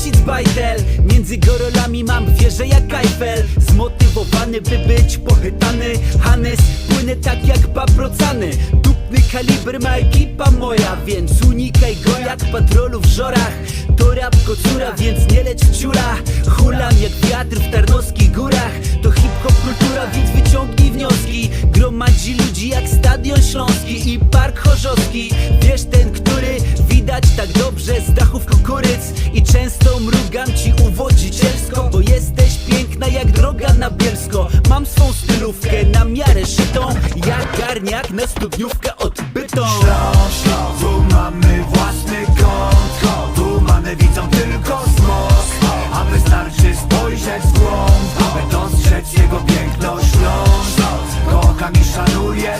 Płacić bajtel. Między gorolami mam wieżę jak Eiffel. Zmotywowany by być pochytany Hanys płynę tak jak paprocany. Dupny kaliber ma ekipa moja Więc unikaj go jak patrolu w żorach. To rap kocura, więc nie leć w ciura Hulam jak wiatr w tarnowskich górach. To hip-hop kultura, więc wyciągnij wnioski. Gromadzi ludzi jak Stadion Śląski i Park Chorzowski. Wiesz ten, który widać i często mrugam ci uwodzicielsko Bo jesteś piękna jak droga na Bielsko. Mam swą stylówkę na miarę szytą Jak garniak na studniówkę odbytą. Śląsko, tu mamy własny kąt Tu mamy widzą tylko smok. A wystarczy spojrzeć w głąb By dostrzec jego piękno Śląsko, kocham i szanuję